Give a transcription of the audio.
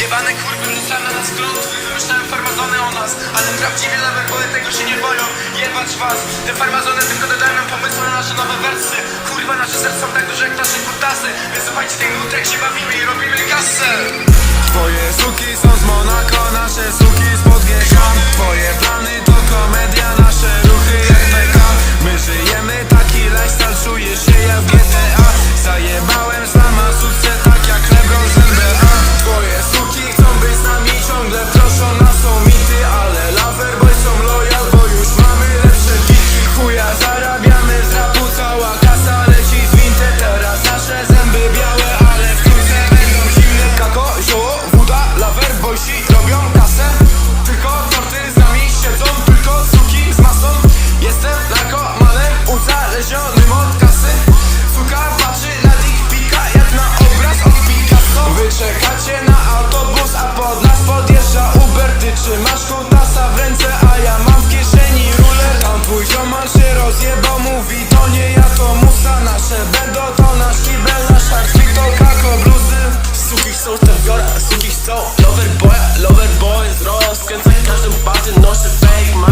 Jebane kurwy rzucają na nas klątwy farmazony o nas. Ale prawdziwie lewe boje tego się nie boją. Jebać was. Te farmazony tylko dodają nam pomysły na nasze nowe wersy. Kurwa nasze serca są tak duże jak nasze kurtasy. Więc słuchajcie tych nutek się bawimy i robimy kasę. Twoje suki są Flora, suki Lover boya, lover boy z Roskręcam każdą bazę, noszę fake.